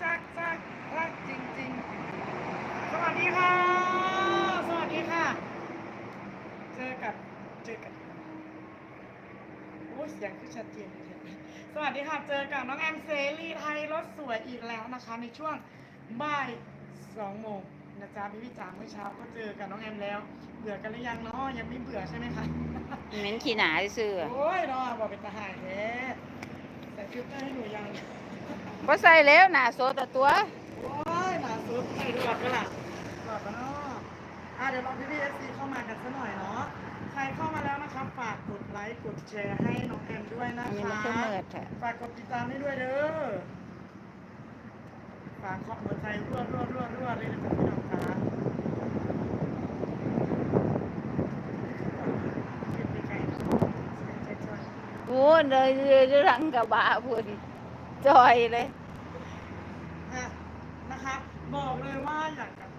จักจักรักจริงๆ สวัสดีค่ะ สวัสดีค่ะ เจอกับเจอกับโอ้ยเสียงคือชัดเจนเลยสวัสดีค่ะ เจอกับน้องแอมเซรีไทยรถสวยอีกแล้วนะคะ ในช่วงบ่ายสองโมงนะจ๊ะพี่พี่จ๋าเมื่อเช้าก็เจอกับน้องแอมแล้ว เบื่อกันหรือยังเนาะยังไม่เบื่อใช่ไหมคะเหม็นขี้หนาซื่อโอ้ยรอบอกเป็นทหารแท้แต่ฟิลเตอร์ให้หนูยังๆ บ่ใส่แล้วหนาโซดตัว โอ้ยหนาสุดใส่หลอดกันล่ะหลอดกันเนาะอะเดี๋ยวลองพี่พีเอฟซีเข้ามากันสักหน่อยเนาะ ใครเข้ามาแล้วนะครับ ฝากกดไลค์ กดแชร์ให้น้องแอมด้วยนะอันนี้มันคะ ก็เมิดแท้ฝากกดติดตามให้ด้วยเด้อ ฝากเคาะหัวใจรัวรัวรัวรัวเลยนะจ๊ะพี่น้องคะเก็บไปไกลๆเสียใจจ้อยโอ้เลยเลยรังกระบะพุ่น จอยเลยอะนะคะบอกเลยว่าอย่ากกับ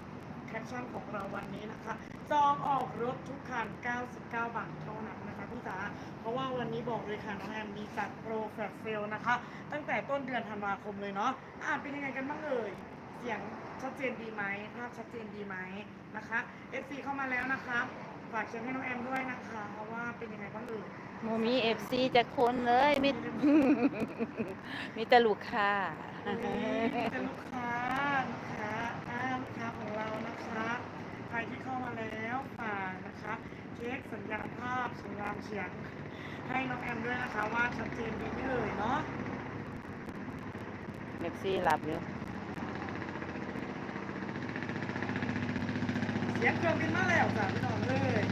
แคปชั่นของเราวันนี้นะคะจองออกรถทุกคัน 99 บาทเท่านั้นนะคะพี่จ๋าเพราะว่าวันนี้บอกเลยค่ะน้องแอมมีจัดโปรแฟลชเซลนะคะ ตั้งแต่ต้นเดือนธันวาคมเลยเนาะอ่านเป็นยังไงกันบ้างเอ่ยเสียงชัดเจนดีไหมภาพชัดเจนดีไหมนะคะ FC เข้ามาแล้วนะคะ ฝากเชิญให้น้องแอมด้วยนะคะเพราะว่าเป็นยังไงบ้างเอ่ยโมมีเอฟซีจะคนเลยมี มีแต่ลูกค้าเป็นลูกค้าลูกค้าอ่าลูกค้าของเรานะคะใครที่เข้ามาแล้วฝากนะคะเช็คสัญญาณภาพสัญญาณเสียงให้น้องแอมด้วยนะคะว่าชัดเจนดีไม่เลยเนาะเอฟซีหลับอยู่ สียงเครื่องบินมาแล้วจ้ะพี่น้องเลย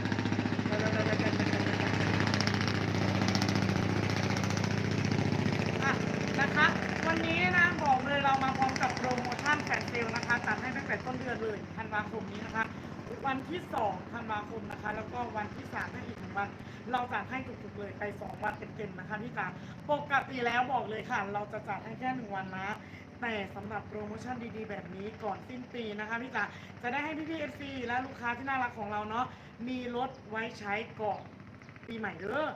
อะนะคะ วันนี้นะบอกเลยเรามาพร้อมกับโปรโมชั่นแฟลชเซลนะคะจัดให้ตั้งแต่ต้นเดือนเลยธันวาคมนี้นะคะ วันที่2ธันวาคมนะคะ แล้วก็วันที่3ให้อีกหนึ่งวัน เราจัดให้ถูกๆเลยไป 2 วันเต็มๆนะคะพี่จ๋าปกติแล้วบอกเลยค่ะ เราจะจัดให้แค่หนึ่งวันนะ แต่สำหรับโปรโมชั่นดีๆ แบบนี้ก่อนสิ้นปีนะคะพี่จ๋าจะได้ให้พี่ๆเอฟซีและลูกค้าที่น่ารักของเราเนาะมีรถไว้ใช้ก่อนปีใหม่เด้อ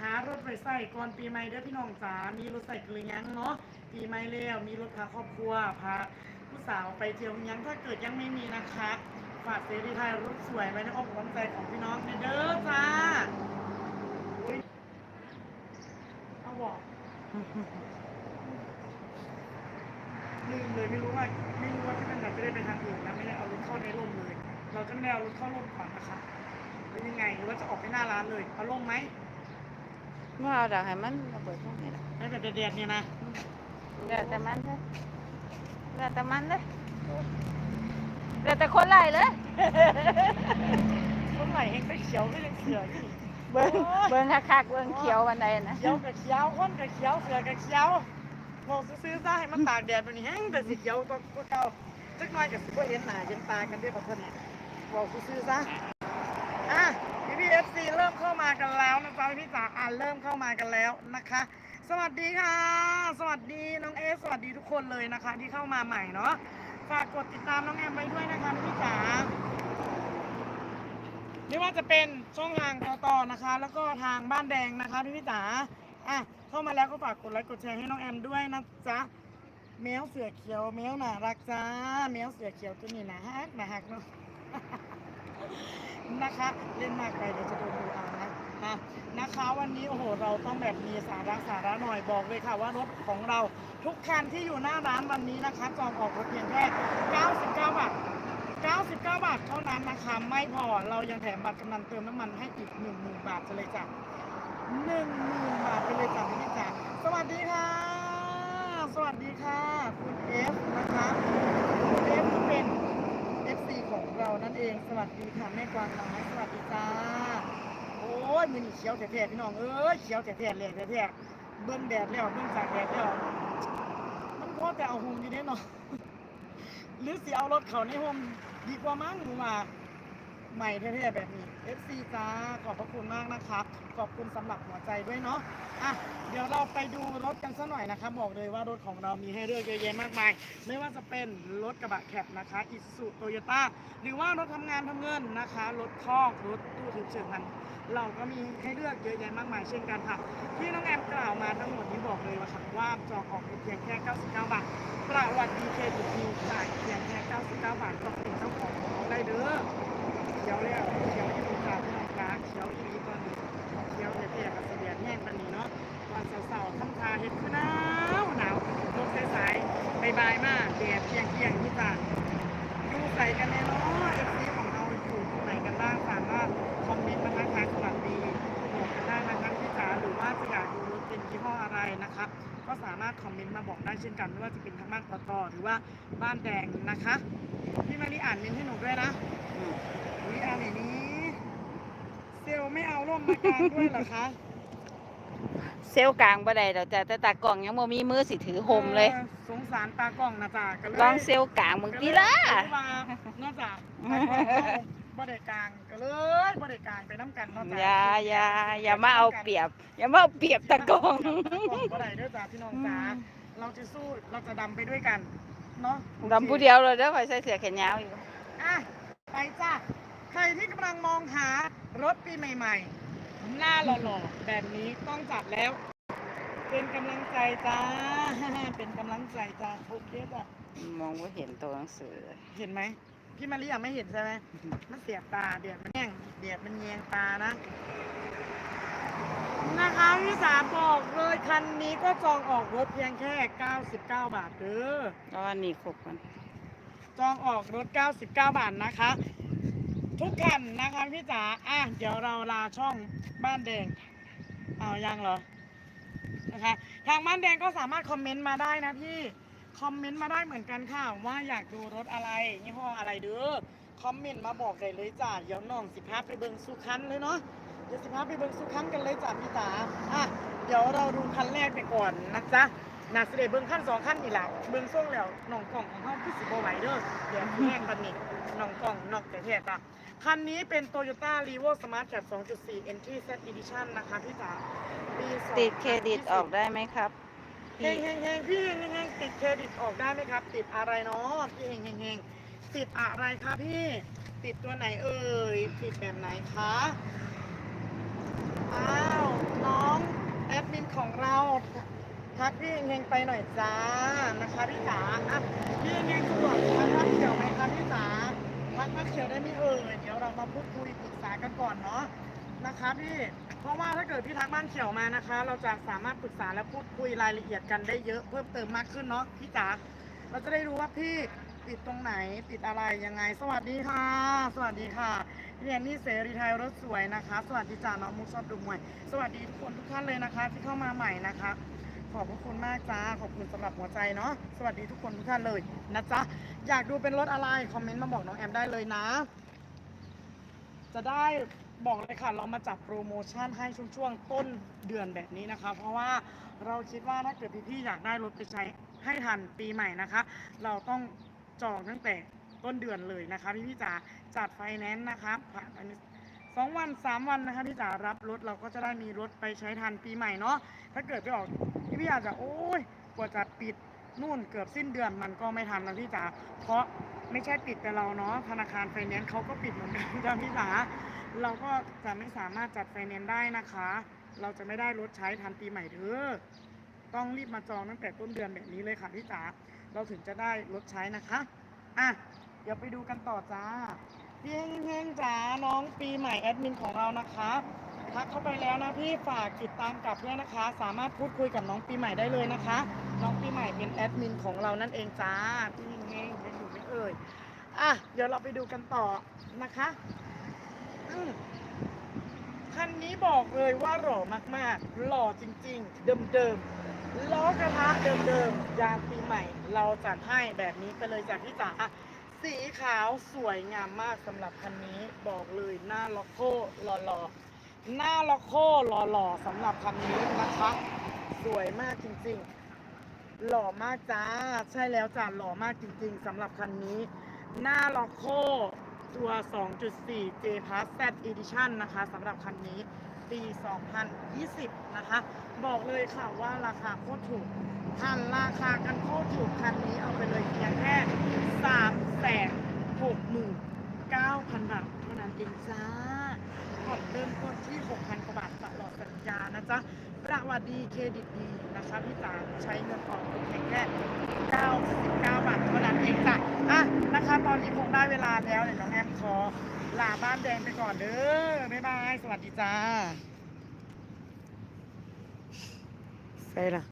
หารถไว้ใส่ก่อนปีใหม่เด้อพี่น้องจ๋ามีรถใส่เกลือยังเนาะปีใหม่แล้วมีรถพาครอบครัวพาผู้สาวไปเที่ยวยังถ้าเกิดยังไม่มีนะคะฝากเสรีไทยรถสวยไว้ในอ้อมอกอ้อมใจของพี่น้องเด้อจ้าอุ๊ยเอาบอก ลืมเลยไม่รู้ว่าไม่รู้ว่าที่มันแบบจะได้ไปทางอื่นนะไม่ได้เอารถเข้าในร่มเลย เราจะไม่ได้เอารถเข้าร่มก่อนนะคะหรือยังไงหรือว่าจะออกไปหน้าร้านเลยเอาร่มไหมว่าเอาดอกให้มันระเบิดพวกนี้ละแล้วแต่แดดๆเนี่ยนะเดี๋ยวแต่มันเลยเดี๋ยวแต่มันเลยเดี๋ยวแต่คนไล่เลยต้นไหลเองก็เขียวก็ยังเขียวอยู่เบิ้งเบิ้งคักๆเบิ้งเขียววันใดนะเขียวกับเขียวคนกับเขียวเสือกับเขียว บอกซื้อๆซะให้มันตากแดดมันนี่แห้งแต่สีเขียวก็ก็เก่าจักหน่อยกับสิบ่เห็นหน้าเห็นตากันได้ประเทศนี้บอกซื้อๆซะอะพี่พีเอฟซีเริ่มเข้ามากันแล้วนะจ๊ะพี่จ๋าอ่านเริ่มเข้ามากันแล้วนะคะ สวัสดีค่ะ สวัสดีน้องเอสสวัสดีทุกคนเลยนะคะ ที่เข้ามาใหม่เนาะฝากกดติดตามน้องแอมไว้ด้วยนะคะพี่จ๋าไม่ว่าจะเป็นช่องทางต่อต่อนะคะ แล้วก็ทางบ้านแดงนะคะพี่พี่จ๋าอะ เข้ามาแล้วก็ฝากกดไลค์กดแชร์ให้น้องแอมด้วยนะจ๊ะแมวเสือเขียวแมวน่ารักจ้าแมวเสือเขียวตัวนี้นะฮักนะฮักเนาะนะคะ เล่นมากไปเดี๋ยวจะโดนดูเอานะอะนะคะวันนี้โอ้โหเราต้องแบบมีสาระสาระหน่อยบอกเลยค่ะว่ารถของเราทุกคันที่อยู่หน้าร้านวันนี้นะคะจองออกรถเพียงแค่ 99 บาท 99 บาทเท่านั้นนะคะไม่พอเรายังแถมบัตรกำนันเติมน้ำมันให้อีก 10,000 บาทเลยจ้ะ10,000 บาทไปเลยจ้ะพี่จ๋าสวัสดีค่ะ สวัสดีค่ะ คุณเอฟนะคะคุณเอฟเป็น FC ของเรานั่นเอ งสวัสดีค่ะแม่กวางน้อยสวัสดีจ้าโอ้ยมือนี่เขียวแท้ๆพี่น้องเอ้ยเขียวแท้ๆเลยแท้ๆเบิ้งแดดแล้วเบิ้งจากแดดแล้วมันพอแต่เอาโฮมดีแน่นอนหรือสิเอารถเขาในโฮมดีกว่ามั้งหนูว่า ใหม่แท้ๆแบบนี้ FC จ้าขอบพระคุณมากนะครับขอบคุณสำหรับหัวใจด้วยเนาะอะเดี๋ยวเราไปดูรถกันสักหน่อยนะคะบอกเลยว่ารถของเรามีให้เลือกเยอะแยะมากมาย ไม่ว่าจะเป็นรถกระบะแคปนะคะอิสุโตโยต้าหรือว่ารถทำงานทำเงินนะคะ รถคอกรถตู้ถึงเฉิงพันเราก็มีให้เลือกเยอะแยะมากมายเช่นกันค่ะ ที่น้องแอมกล่าวมาทั้งหมดนี้บอกเลยว่าค่ะว่าจองออกเพียงแค่ 99 บาทประวัติดีเครดิตดีจ่ายเพียงแค่ 99 บาทก็เป็นเจ้าของได้เด้อ เขียวแล้วเขียวอยู่กับพี่น้องจ้าเขียวอีตอนนี้เขียวเท่ๆกับเสบียงแห้งปันนี้เนาะตอนเสาๆทำทาเห็ดคือหนาวหนาวลมสายๆบายๆมาก คอมเมนต์มาบอกได้เช่นกันไม่ว่าจะเป็นทางบ้านปตอหรือว่าบ้านแดงนะคะพี่มารีอ่านเมนต์ให้หนูด้วยนะอืมนี่อ่านในนี้เซลลไม่เอาร่มมากางด้วยเหรอคะ เซลล์กลางบ่ได้ดอกจ้ะแต่ตากล้องยังบ่มีมือสิถือโฮมเลยออสงสารตากล้องนะจ๊ะก็เลยลองเซลล์กลางมึงติล่ะก็เลยมานอกจากตากล้องเขาบ่ได้กลางก็เลยบ่ได้กลางไปน้ำกันเนอกจากอย่าอย่าอย่ามาเอาเปรียบ อย่ามาเอาเปรียบตากล้องตากล้อง บ่ได้เด้อจ้าพี่น้องจ๋าเราจะสู้เราจะดำไปด้วยกันเนาะ ดำผู้เดียวเลยเด้อไปใส่เสื้อแขนยาวอยู่ อะไปจ้าใครที่กำลังมองหารถปีใหม่ๆ หน้าหล่อๆแบบนี้ต้องจัดแล้ว เป็นกำลังใจจ้า เป็นกำลังใจจ้าโอเคจ้ะมองบ่เห็นตัวหนังสือ เห็นไหมพี่มาริยังไม่เห็นใช่ไหมมันเสียบตาเดียดมันแย่งเดียดมันแยงตานะ นะคะพี่สามบอกเลยคันนี้ก็จองออกรถเพียงแค่ 99 บาทเด้อแล้วอันนี้ครบมัน จองออกรถ 99 บาทนะคะ ทุกคันนะคะพี่จ๋าอะเดี๋ยวเราลาช่องบ้านแดงเอายังเหรอนะคะทางบ้านแดงก็สามารถคอมเมนต์มาได้นะพี่คอมเมนต์มาได้เหมือนกันค่ะ ว่าอยากดูรถอะไรยี่ห้ออะไรเด้อคอมเมนต์มาบอกได้เลยจ้าเดี๋ยวน้องสิพาไปเบิ่งสุคันเลยเนาะเดี๋ยวสิพาไปเบิ่งสุคันกันเลยจ้าพี่จ๋าอะเดี๋ยวเราดูคันแรกไปก่อนนะจ๊ะ นาสิเดเบิ่งขั้นสองขั้นนี่แหละเบิ่งช่วงแล้วน้องกล่องของเขาคือสิบไหวเด้อเดี๋ยวแห้งบันนี้น้องกล่องนอกแต่เทศอะคันนี้เป็น Toyota r e v o Smart Cab 2.4 Entry Set Edition นะคะพี่จ๋าปี2020 ติดเครดิตออกได้ไหมครับเฮงเฮงเฮงพี่เฮงเฮงเฮงติดเครดิตออกได้ไหมครับ ติดอะไรเนาะพี่เฮงเฮงเฮงติดอะไรคะพี่ ติดตัวไหนเอ่ยติดแบบไหนคะอ้าว น้องแอดมินของเรา ทักพี่เฮงงไปหน่อยจ้านะคะพี่จ๋าอะพี่เฮงงสะดวกทักมาเขียวไหมคะพี่จ๋าทักมาเขียวได้ไหมเอ่ยเดี๋ยวเรามาพูดคุยปรึกษากันก่อนเนาะนะคะพี่เพราะว่าถ้าเกิดพี่ทักบ้านเขียวมานะคะ เราจะสามารถปรึกษาและพูดคุยรายละเอียดกันได้เยอะเพิ่มเติมมากขึ้นเนาะพี่จ๋าเราจะได้รู้ว่าพี่ติดตรงไหนติดอะไรยังไง สวัสดีค่ะ สวัสดีค่ะเรียนนี่เสรีไทยรถสวยนะคะ สวัสดีจ้าน้องมุกชอบดูมวย สวัสดีทุกคนทุกท่านเลยนะคะ ที่เข้ามาใหม่นะคะ ขอบพระคุณมากจ้า ขอบคุณสำหรับหัวใจเนาะ สวัสดีทุกคนทุกท่านเลยนะจ๊ะ อยากดูเป็นรถอะไร คอมเมนต์มาบอกน้องแอมได้เลยนะ จะได้บอกเลยค่ะ เรามาจับโปรโมชั่นให้ช่วงๆต้นเดือนแบบนี้นะคะ เพราะว่าเราคิดว่าถ้าเกิดพี่ๆอยากได้รถไปใช้ให้ทันปีใหม่นะคะ เราต้องจองตั้งแต่ต้นเดือนเลยนะคะพี่ๆจ๋าจัดไฟแนนซ์นะคะผ่าน สองวันสามวันนะคะพี่จ๋ารับรถเราก็จะได้มีรถไปใช้ทันปีใหม่เนาะถ้าเกิดไปออกพี่ๆอาจจะโอ้ยกว่าจะปิดนู่นเกือบสิ้นเดือนมันก็ไม่ทันนะพี่จ๋าเพราะไม่ใช่ปิดแต่เราเนาะธนาคารไฟแนนซ์เขาก็ปิดเหมือนกันจ้ะพี่จ๋าเราก็จะไม่สามารถจัดไฟแนนซ์ได้นะคะ เราจะไม่ได้รถใช้ทันปีใหม่เด้อต้องรีบมาจองตั้งแต่ต้นเดือนแบบนี้เลยค่ะพี่จ๋าเราถึงจะได้รถใช้นะคะอะเดี๋ยวไปดูกันต่อจ้า พี่เฮงๆจ๋าน้องปีใหม่แอดมินของเรานะคะทักเข้าไปแล้วนะพี่ฝากติดตามกลับด้วยนะคะ สามารถพูดคุยกับน้องปีใหม่ได้เลยนะคะ น้องปีใหม่เป็นแอดมินของเรานั่นเองจ้าพี่เฮงๆยังอยู่ไม่เอ่ยอะเดี๋ยวเราไปดูกันต่อนะคะอืมคันนี้บอกเลยว่าหล่อมากๆ หล่อจริง ๆ เดิมๆล้อกระทะเดิมๆยางปีใหม่ เราจัดให้แบบนี้ไปเลยจากพี่จ๋า สีขาวสวยงามมากสำหรับคันนี้บอกเลยหน้าล็อกโก้หล่อๆหน้าล็อกโก้หล่อๆสำหรับคันนี้นะคะ สวยมากจริงๆ หล่อมากจ้า ใช่แล้วจ้าหล่อมากจริงๆสำหรับคันนี้ หน้าล็อกโคตัว 2.4 J Plus Z Edition นะคะสำหรับคันนี้ ปี 2020 นะคะ บอกเลยค่ะว่าราคาโคตรถูกทันราคากันโคตรถูกคันนี้เอาไปเลยเพียงแค่3แสน69,000บาทเท่านั้นเองจ้าผ่อนเริ่มต้นที่ 6,000กว่าบาทตลอดสัญญานะจ๊ะประวัติดีเครดิตดีนะคะพี่จ๋าใช้เงินออกเพียงแค่90ตอนนี้คงได้เวลาแล้วเดี๋ยวน้องแอมขอ ลาบ้านแดงไปก่อนเด้อ บ๊ายบาย สวัสดีจ้าใส่ละ